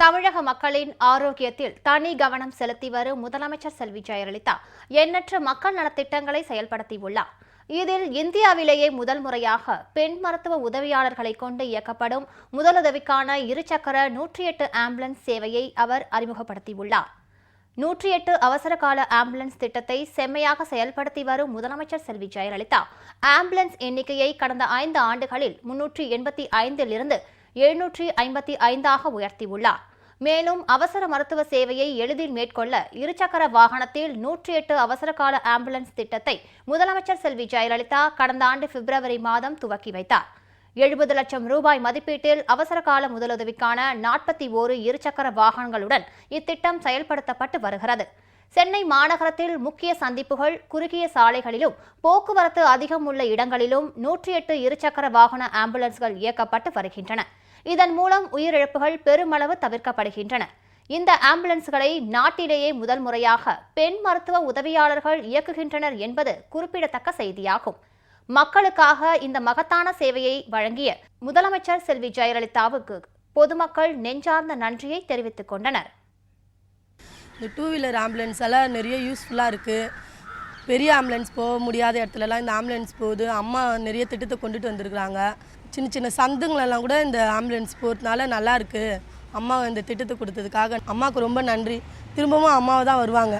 தமிழக மக்களின் ஆரோக்கியத்தில் தனி கவனம் செலுத்தி வரும் முதலமைச்சர் செல்வி ஜெயலலிதா எண்ணற்ற மக்கள் நலத்திட்டங்களை செயல்படுத்தியுள்ளார். இதில் இந்தியாவிலேயே முதல் முறையாக பெண் மருத்துவ உதவியாளர்களை கொண்டு இயக்கப்படும் முதலுதவிக்கான இருசக்கர நூற்றி எட்டு ஆம்புலன்ஸ் சேவையை அவர் அறிமுகப்படுத்தியுள்ளார். நூற்றி எட்டு அவசர கால ஆம்புலன்ஸ் திட்டத்தை செம்மையாக செயல்படுத்தி வரும் முதலமைச்சர் செல்வி ஜெயலலிதா ஆம்புலன்ஸ் எண்ணிக்கையை கடந்த ஐந்து ஆண்டுகளில் முன்னூற்றி எண்பத்தி ஐந்தில் இருந்து எழுநூற்றி ஐம்பத்தி ஐந்தாக உயர்த்தியுள்ளார். மேலும் அவசர மருத்துவ சேவையை எளிதில் மேற்கொள்ள இருசக்கர வாகனத்தில் நூற்றி எட்டு அவசர கால ஆம்புலன்ஸ் திட்டத்தை முதலமைச்சர் செல்வி ஜெயலலிதா கடந்த ஆண்டு பிப்ரவரி மாதம் துவக்கி வைத்தார். எழுபது லட்சம் ரூபாய் மதிப்பீட்டில் அவசர கால முதலுதவிக்கான நாற்பத்தி ஓரு இருசக்கர வாகனங்களுடன் இத்திட்டம் செயல்படுத்தப்பட்டு வருகிறது. சென்னை மாநகரத்தில் முக்கிய சந்திப்புகள் குறுகிய சாலைகளிலும் போக்குவரத்து அதிகம் உள்ள இடங்களிலும் நூற்றி எட்டு இருசக்கர வாகன ஆம்புலன்ஸ்கள் இயக்கப்பட்டு வருகின்றன. இதன் மூலம் உயிரிழப்புகள் பெருமளவு தவிர்க்கப்படுகின்றன. இந்த ஆம்புலன்ஸ்களை நாட்டிலேயே முதல் முறையாக பெண் மருத்துவ உதவியாளர்கள் இயக்குகின்றனர் என்பது குறிப்பிடத்தக்க செய்தியாகும். மக்களுக்காக இந்த மகத்தான சேவையை வழங்கிய முதலமைச்சர் செல்வி ஜெயலலிதாவுக்கு பொதுமக்கள் நெஞ்சார்ந்த நன்றியை தெரிவித்துக் கொண்டனர். இந்த டூ வீலர் ஆம்புலன்ஸ் எல்லாம் நிறைய யூஸ்ஃபுல்லாக இருக்குது பெரிய ஆம்புலன்ஸ் போக முடியாத இடத்துலலாம் இந்த ஆம்புலன்ஸ் போகுது. அம்மா நிறைய திட்டத்தை கொண்டுட்டு வந்திருக்கிறாங்க. சின்ன சின்ன சந்துங்களெல்லாம் கூட இந்த ஆம்புலன்ஸ் போகிறதுனால நல்லா இருக்குது அம்மா இந்த திட்டத்தை கொடுத்ததுக்காக அம்மாவுக்கு ரொம்ப நன்றி. திரும்பவும் அம்மாவை தான் வருவாங்க.